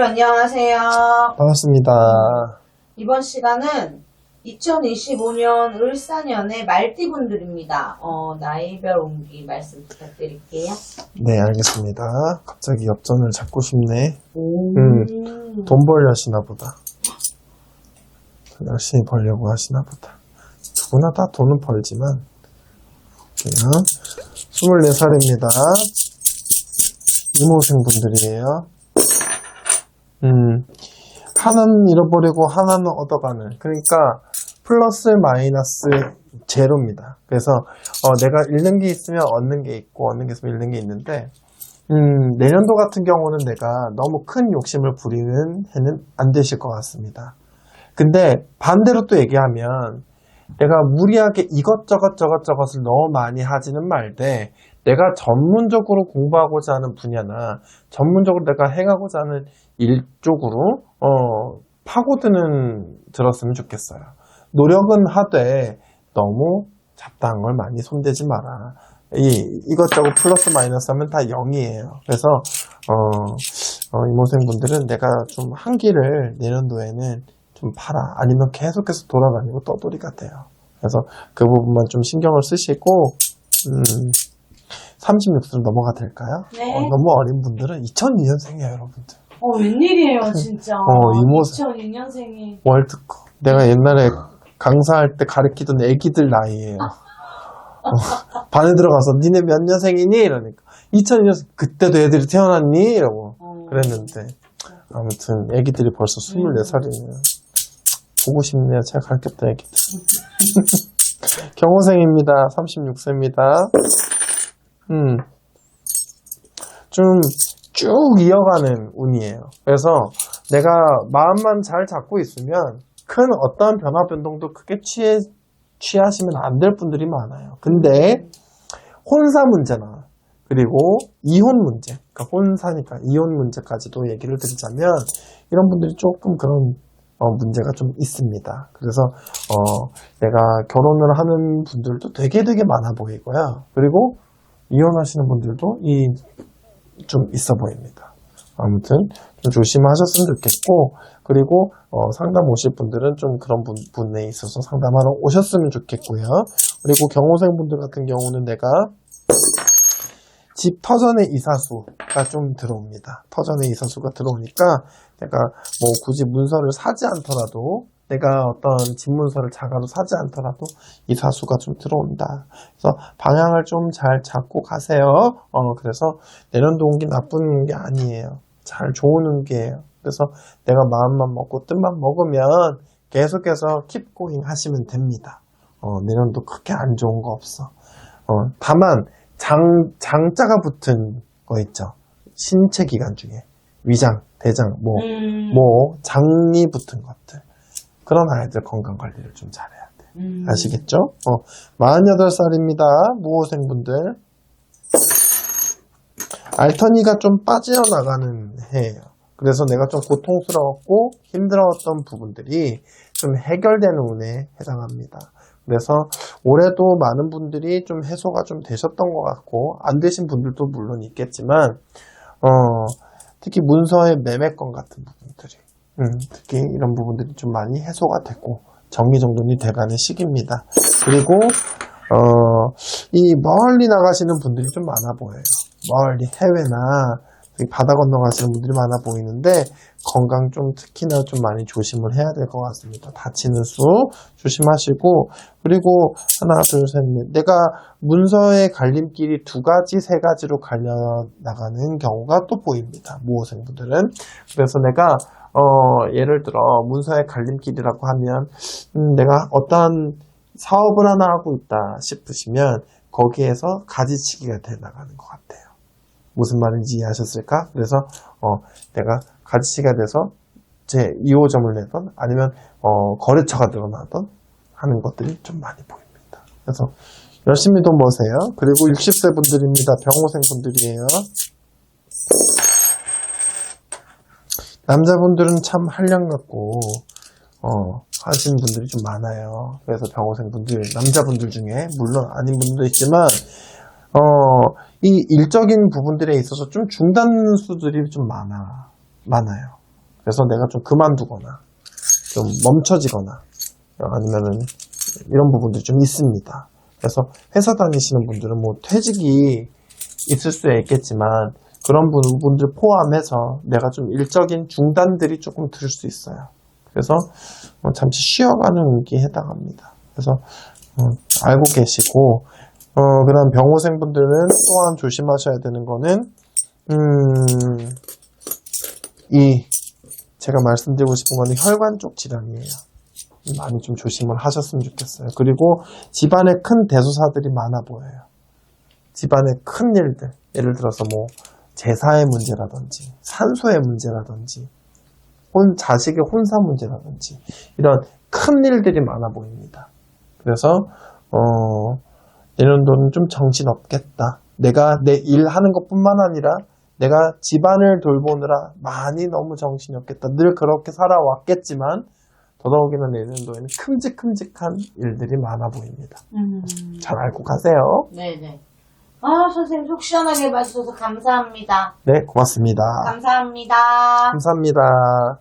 선생님 안녕하세요. 반갑습니다. 이번 시간은 2025년 을사년의 말띠분들입니다. 어, 나이별 옹기 말씀 부탁드릴게요. 네, 알겠습니다. 갑자기 엽전을 잡고 싶네. 오. 음. 돈 벌려시나 보다. 열심히 벌려고 하시나 보다. 누구나 다 돈은 벌지만, 그냥, 24살입니다. 이모생 분들이에요. 음, 하나는 잃어버리고 하나는 얻어가는. 그러니까, 플러스 마이너스 제로입니다. 그래서, 어, 내가 잃는 게 있으면 얻는 게 있고, 얻는 게 있으면 잃는 게 있는데, 음, 내년도 같은 경우는 내가 너무 큰 욕심을 부리는 해는 안 되실 것 같습니다. 근데 반대로 또 얘기하면 내가 무리하게 이것저것 저것저것을 너무 많이 하지는 말되 내가 전문적으로 공부하고자 하는 분야나 전문적으로 내가 행하고자 하는 일 쪽으로 어, 파고드는 들었으면 좋겠어요. 노력은 하되 너무 잡다한 걸 많이 손대지 마라. 이, 이것저것 플러스 마이너스 하면 다 0이에요. 그래서, 어, 어, 이모생 분들은 내가 좀한 길을 내년도에는 좀 팔아. 아니면 계속해서 돌아다니고 떠돌이가 돼요. 그래서 그 부분만 좀 신경을 쓰시고, 음, 36세 넘어가 될까요? 네. 어, 너무 어린 분들은 2002년생이에요, 여러분들. 어, 웬일이에요, 진짜. 어, 이모- 2002년생이. 월드컵. 내가 옛날에 강사할 때 가르치던 애기들 나이에요. 어, 반에 들어가서 니네 몇 년생이니? 이러니까 2002년생 그때도 애들이 태어났니? 이러고 어. 그랬는데 아무튼 애기들이 벌써 24살이네요. 보고 싶네요. 제가 가르쳤던 애기들. 경호생입니다. 36세입니다. 음. 좀 쭉 이어가는 운이에요. 그래서 내가 마음만 잘 잡고 있으면 큰 어떠한 변화 변동도 크게 취해, 취하시면 안 될 분들이 많아요. 근데 혼사 문제나 그리고 이혼 문제, 그러니까 혼사니까 이혼 문제까지도 얘기를 드리자면 이런 분들이 조금 그런 어, 문제가 좀 있습니다. 그래서 어, 내가 결혼을 하는 분들도 되게 되게 많아 보이고요. 그리고 이혼하시는 분들도 이 좀 있어 보입니다. 아무튼 좀 조심하셨으면 좋겠고 그리고 어, 상담 오실 분들은 좀 그런 분, 분에 있어서 상담하러 오셨으면 좋겠고요. 그리고 경호생 분들 같은 경우는 내가 집 터전의 이사수가 좀 들어옵니다. 터전의 이사수가 들어오니까 내가 뭐 굳이 문서를 사지 않더라도 내가 어떤 집 문서를 자가로 사지 않더라도 이사수가 좀 들어온다. 그래서 방향을 좀 잘 잡고 가세요. 어, 그래서 내년도 온게 나쁜 게 아니에요. 잘 좋은 운기예요. 그래서 내가 마음만 먹고 뜻만 먹으면 계속해서 going 하시면 됩니다. 어, 내년도 크게 안 좋은 거 없어. 어, 다만 장 장자가 붙은 거 있죠. 신체 기관 중에 위장, 대장, 뭐, 음. 뭐 장이 붙은 것들 그런 아이들 건강 관리를 좀 잘해야 돼. 음. 아시겠죠? 어, 48살입니다. 무호생분들. 알터니가 좀 빠져나가는 해예요. 그래서 내가 좀 고통스러웠고 힘들었던 부분들이 좀 해결되는 운에 해당합니다. 그래서 올해도 많은 분들이 좀 해소가 좀 되셨던 것 같고 안 되신 분들도 물론 있겠지만 어, 특히 문서의 매매권 같은 부분들이 음, 특히 이런 부분들이 좀 많이 해소가 됐고 정리정돈이 돼가는 시기입니다. 그리고 어, 이 멀리 나가시는 분들이 좀 많아 보여요. 멀리 해외나 바다 건너가시는 분들이 많아 보이는데 건강 좀 특히나 좀 많이 조심을 해야 될 것 같습니다. 다치는 수 조심하시고 그리고 하나 둘 셋 넷 내가 문서의 갈림길이 두 가지 세 가지로 갈려 나가는 경우가 또 보입니다. 모호생 분들은 그래서 내가 어, 예를 들어 문서의 갈림길이라고 하면 음, 내가 어떠한 사업을 하나 하고 있다 싶으시면 거기에서 가지치기가 돼 나가는 것 같아요. 무슨 말인지 이해하셨을까? 그래서 어, 내가 가지치기가 돼서 제 2호점을 내던 아니면 어, 거래처가 늘어나던 하는 것들이 좀 많이 보입니다. 그래서 열심히 돈 버세요. 그리고 60세 분들입니다. 병호생 분들이에요. 남자분들은 참 한량 같고 어, 하신 분들이 좀 많아요. 그래서 병호생 분들, 남자분들 중에 물론 아닌 분도 있지만 어, 이 일적인 부분들에 있어서 좀 중단수들이 좀 많아 많아요. 그래서 내가 좀 그만두거나, 좀 멈춰지거나, 아니면은 이런 부분들이 좀 있습니다. 그래서 회사 다니시는 분들은 뭐 퇴직이 있을 수 있겠지만, 그런 부분들 포함해서 내가 좀 일적인 중단들이 조금 들 수 있어요. 그래서 어, 잠시 쉬어가는 운기에 해당합니다. 그래서 어, 알고 계시고 어, 그다음 병호생분들은 또한 조심하셔야 되는 거는 음, 이 제가 말씀드리고 싶은 거는 혈관 쪽 질환이에요. 많이 좀 조심을 하셨으면 좋겠어요. 그리고 집안에 큰 대소사들이 많아 보여요. 집안에 큰 일들, 예를 들어서 뭐 제사의 문제라든지 산소의 문제라든지 혼 자식의 혼사 문제라든지 이런 큰 일들이 많아 보입니다. 그래서 어 내년도는 좀 정신 없겠다. 내가 내 일 하는 것뿐만 아니라 내가 집안을 돌보느라 많이 너무 정신이 없겠다. 늘 그렇게 살아왔겠지만 더더욱이나 내년도에는 큼직큼직한 일들이 많아 보입니다. 음. 잘 알고 가세요. 네네. 아, 선생님 속 시원하게 봐주셔서 감사합니다. 네, 고맙습니다. 감사합니다. 감사합니다.